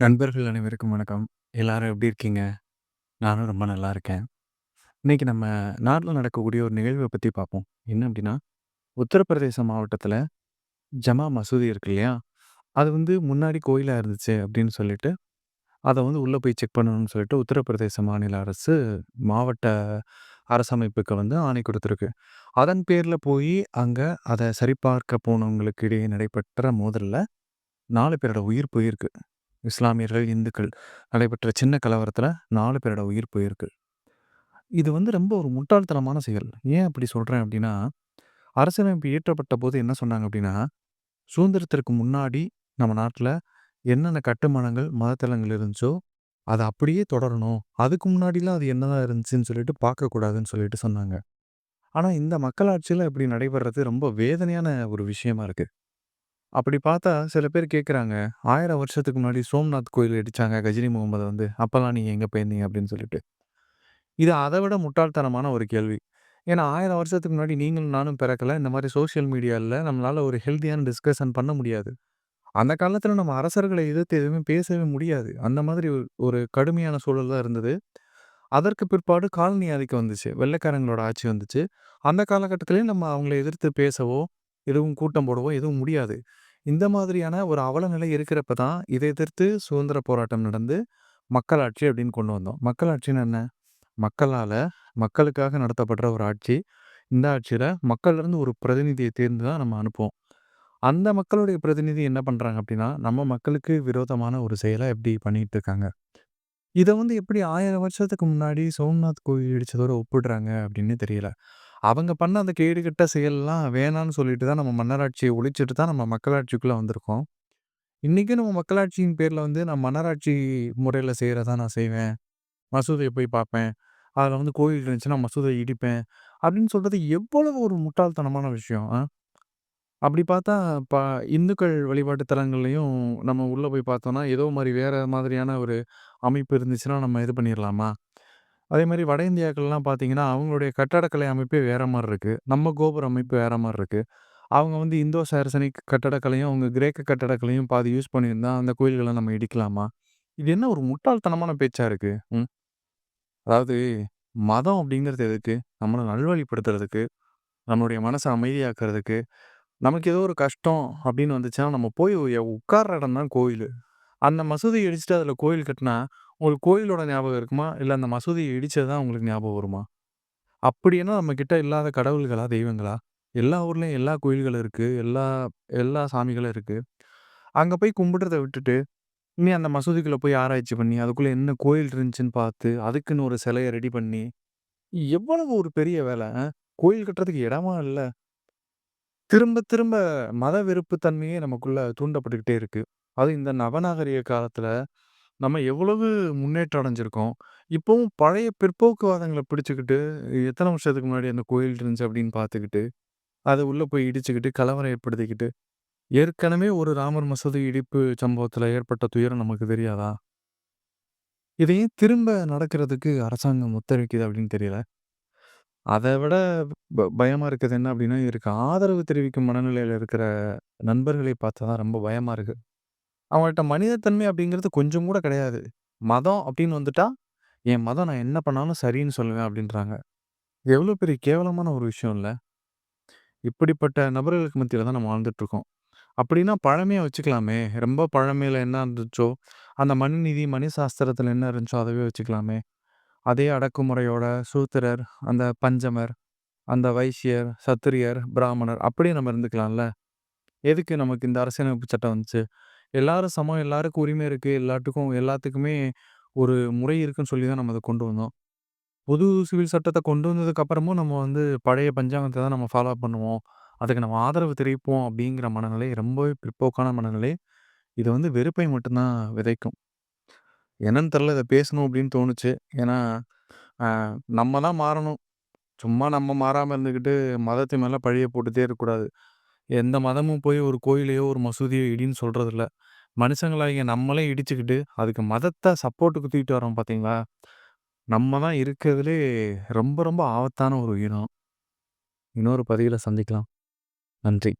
நண்பர்கள் அனைவருக்கும் வணக்கம். எல்லாரும் எப்படி இருக்கீங்க? நானும் ரொம்ப நல்லா இருக்கேன். இன்னைக்கு நம்ம நாட்ல நடக்கக்கூடிய ஒரு நிகழ்வ பத்தி பார்ப்போம். என்ன அப்படின்னா, உத்தரப்பிரதேச மாவட்டத்தில ஜமா மசூதி இருக்கு இல்லையா? அது வந்து முன்னாடி கோயிலா இருந்துச்சு அப்படின்னு சொல்லிட்டு, அத வந்து உள்ள போய் செக் பண்ணணும்னு சொல்லிட்டு உத்தரப்பிரதேச மாநில அரசு மாவட்ட அரசமைப்புக்கு வந்து ஆணை கொடுத்துருக்கு அதன் பேர்ல போய் அங்க அத சரிபார்க்க போனவங்களுக்கு இடையே நடைபெற்ற மோதல்ல 4 பேரோட உயிர் போயிருக்கு. இஸ்லாமியர்கள், இந்துக்கள் நடைபெற்ற சின்ன கலவரத்தில் நாலு பேரோட உயிர் போயிருக்கு. இது வந்து ரொம்ப ஒரு முட்டாள்தனமான செயல். ஏன் அப்படி சொல்கிறேன் அப்படின்னா, அரசியலமைப்பு இயற்றப்பட்டபோது என்ன சொன்னாங்க அப்படின்னா, சுதந்திரத்திற்கு முன்னாடி நம்ம நாட்டில் என்னென்ன கட்டுமானங்கள், மதத்தலங்கள் இருந்துச்சோ, அதை அப்படியே தொடரணும். அதுக்கு முன்னாடிலாம் அது என்னதான் இருந்துச்சுன்னு சொல்லிட்டு பார்க்கக்கூடாதுன்னு சொல்லிட்டு சொன்னாங்க. ஆனால் இந்த மக்களாட்சியில் இப்படி நடைபெறது ரொம்ப வேதனையான ஒரு விஷயமா இருக்குது அப்படி பார்த்தா சில பேர் கேட்குறாங்க, ஆயிரம் வருஷத்துக்கு முன்னாடி சோம்நாத் கோயில் இடிச்சாங்க கஜினி முகமது வந்து. அப்போல்லாம் நீங்கள் எங்கே போயிருந்தீங்க? அப்படின்னு சொல்லிட்டு. இது அதை விட முட்டாள்தனமான ஒரு கேள்வி. ஏன்னா ஆயிரம் வருஷத்துக்கு முன்னாடி நீங்களும் நானும் பிறக்கல. இந்த மாதிரி சோஷியல் மீடியாவில் நம்மளால் ஒரு ஹெல்த்தியான டிஸ்கஷன் பண்ண முடியாது. அந்த காலத்தில் நம்ம அரசர்களை எதிர்த்து எதுவுமே பேசவே முடியாது. அந்த மாதிரி ஒரு ஒரு கடுமையான சூழல் தான் இருந்தது. அதற்கு பிற்பாடு காலனி ஆதிக்கம் வந்துச்சு. வெள்ளைக்காரங்களோட ஆட்சி வந்துச்சு. அந்த காலகட்டத்திலயும் நம்ம அவங்கள எதிர்த்து பேசவோ, எதுவும் கூட்டம் போடவோ எதுவும் முடியாது. இந்த மாதிரியான ஒரு அவலநிலை இருக்கிறப்ப தான், இதை எதிர்த்து சுதந்திர போராட்டம் நடந்து, மக்களாட்சி அப்படின்னு கொண்டு வந்தோம். மக்களாட்சின்னு என்ன? மக்களால் மக்களுக்காக நடத்தப்படுற ஒரு ஆட்சி. இந்த ஆட்சியில் மக்கள்லேருந்து ஒரு பிரதிநிதியை தேர்ந்து தான் நம்ம அனுப்புவோம். அந்த மக்களுடைய பிரதிநிதி என்ன பண்ணுறாங்க அப்படின்னா, நம்ம மக்களுக்கு விரோதமான ஒரு செயலை எப்படி பண்ணிகிட்டு இருக்காங்க. இதை வந்து எப்படி ஆயிரம் வருஷத்துக்கு முன்னாடி சோம்நாத் கோயில் இடித்ததோடு ஒப்பிடுறாங்க அப்படின்னு தெரியல. அவங்க பண்ண அந்த கேடுகெட்ட செயல்லாம் வேணான்னு சொல்லிட்டு தான் நம்ம மன்னராட்சியை ஒழிச்சிட்டு தான் நம்ம மக்களாட்சிக்குள்ளே வந்திருக்கோம். இன்னைக்கும் நம்ம மக்களாட்சியின் பேரில் வந்து நான் மன்னராட்சி முறையில் செய்கிறதான் நான் செய்வேன். மசூதையை போய் பார்ப்பேன். அதில் வந்து கோயில் இருந்துச்சுன்னா மசூதையை இடிப்பேன். அப்படின்னு சொல்கிறது எவ்வளவு ஒரு முட்டாள்தனமான விஷயம். அப்படி பார்த்தா ப இந்துக்கள் வழிபாட்டு தலங்கள்லையும் நம்ம உள்ளே போய் பார்த்தோன்னா ஏதோ மாதிரி வேறு மாதிரியான ஒரு அமைப்பு இருந்துச்சுன்னா நம்ம இது பண்ணிடலாமா அதே மாரி வட இந்தியாக்கள்லாம் பார்த்தீங்கன்னா, அவங்களுடைய கட்டடக்கலை அமைப்பே வேற மாரி இருக்கு. நம்ம கோபுர அமைப்பு வேற மாரி இருக்கு. அவங்க வந்து இந்தோ சாரசனிக் கட்டடக்கலையும், அவங்க கிரேக்க கட்டடக்கலையும் பாதி யூஸ் பண்ணியிருந்தா, அந்த கோயில்கள நம்ம இடிக்கலாமா? இது என்ன ஒரு முட்டாள்தனமான பேச்சா இருக்கு. ம். அதாவது மதம் அப்படிங்கிறது எதுக்கு? நம்மள நல்வழிப்படுத்துறதுக்கு, நம்மளுடைய மனச அமைதியாக்குறதுக்கு, நமக்கு ஏதோ ஒரு கஷ்டம் அப்படின்னு வந்துச்சுன்னா, நம்ம போய் எ உட்கார்ற இடம் தான் கோயிலு. அந்த மசூதிய இடிச்சுட்டு அதில் கோயில் கட்டினா உங்களுக்கு கோயிலோட ஞாபகம் இருக்குமா? இல்ல அந்த மசூதிய இடிச்சது தான் உங்களுக்கு ஞாபகம் வருமா? அப்படின்னா நம்ம கிட்ட இல்லாத கடவுள்களா? தெய்வங்களா? எல்லா ஊர்லயும் எல்லா கோயில்களும் இருக்கு. எல்லா எல்லா சாமிகளும் இருக்கு. அங்க போய் கும்பிடுறத விட்டுட்டு, நீ அந்த மசூதிக்குள்ள போய் ஆராய்ச்சி பண்ணி, அதுக்குள்ள என்ன கோயில் இருந்துச்சுன்னு பார்த்து, அதுக்குன்னு ஒரு சிலைய ரெடி பண்ணி, எவ்வளவு ஒரு பெரிய வேல அ. கோயில் கட்டுறதுக்கு இடமா இல்ல. திரும்ப திரும்ப மத வெறுப்பு தன்மையே நமக்குள்ள தூண்டப்பட்டுக்கிட்டே இருக்கு. அதுவும் இந்த நவநாகரிக காலத்துல நம்ம எவ்வளவு முன்னேற்றம் அடைஞ்சிருக்கோம். இப்பவும் பழைய பிற்போக்குவாதங்கள பிடிச்சுக்கிட்டு, எத்தன வருஷத்துக்கு முன்னாடி அந்த கோயில் இருந்துச்சு அப்படின்னு பார்த்துக்கிட்டு, அத உள்ள போய் இடிச்சுக்கிட்டு, கலவரம் ஏற்படுத்திக்கிட்டு, ஏற்கனவே ஒரு ராமர் மசூதி இடிப்பு சம்பவத்துல ஏற்பட்ட துயரம் நமக்கு தெரியாதா? இத ஏன் திரும்ப நடக்கிறதுக்கு அரசாங்கம் ஒத்துழைக்குது அப்படின்னு தெரியல. அத விட ப பயமா இருக்கிறது என்ன அப்படின்னா, இதற்கு ஆதரவு தெரிவிக்கும் மனநிலையில இருக்கிற நண்பர்களை பார்த்தா தான் ரொம்ப பயமா இருக்கு. அவங்கள்ட்ட மனிதத்தன்மை அப்படிங்கிறது கொஞ்சம் கூட கிடையாது. மதம் அப்படின்னு வந்துட்டா, என் மதம் நான் என்ன பண்ணாலும் சரின்னு சொல்லுவேன் அப்படின்றாங்க. இது எவ்வளோ பெரிய கேவலமான ஒரு விஷயம் இல்ல? இப்படிப்பட்ட நபர்களுக்கு மத்தியில தான் நம்ம வாழ்ந்துட்டுருக்கோம். அப்படின்னா பழமையா வச்சுக்கலாமே. ரொம்ப பழமையில என்ன இருந்துச்சோ, அந்த மனுநீதி, மனு சாஸ்திரத்துல என்ன இருந்துச்சோ அதவே வச்சுக்கலாமே. அதே அடக்குமுறையோட சூத்திரர், அந்த பஞ்சமர், அந்த வைசியர், சத்திரியர், பிராமணர் அப்படியே நம்ம இருந்துக்கலாம்ல. எதுக்கு நமக்கு இந்த அரசியலமைப்பு சட்டம் வந்துச்சு? எல்லாரும் சமம், எல்லாருக்கும் உரிமை இருக்குது எல்லாத்துக்கும் எல்லாத்துக்குமே ஒரு முறை இருக்குன்னு சொல்லி தான் நம்ம அதை கொண்டு வந்தோம். புது சிவில் சட்டத்தை கொண்டு வந்ததுக்கு அப்புறமும் நம்ம வந்து பழைய பஞ்சாங்கத்தை தான் நம்ம ஃபாலோ பண்ணுவோம். அதுக்கு நம்ம ஆதரவு தெரிவிப்போம் அப்படிங்கிற மனநிலை ரொம்பவே பிற்போக்கான மனநிலை. இது வந்து வெறுப்பை மட்டும்தான் விதைக்கும். என்னன்னு தெரில இதை பேசணும் அப்படின்னு தோணுச்சு. ஏன்னா, நம்ம தான் மாறணும். சும்மா நம்ம மாறாமல் இருந்துக்கிட்டு மதத்து மேலே பழிய போட்டுகிட்டே இருக்கக்கூடாது. எந்த மதமும் போய் ஒரு கோயிலையோ, ஒரு மசூதியோ இடின்னு சொல்றதில்ல. மனுஷங்களாகிய நம்மளே இடிச்சுக்கிட்டு, அதுக்கு மதத்த சப்போர்ட்டுக்கு தூக்கிட்டு வரோம் பார்த்தீங்களா? நம்ம தான் இருக்கிறதுலே ரொம்ப ரொம்ப ஆபத்தான ஒரு உயிரம் இன்னொரு பதிவில் சந்திக்கலாம். நன்றி.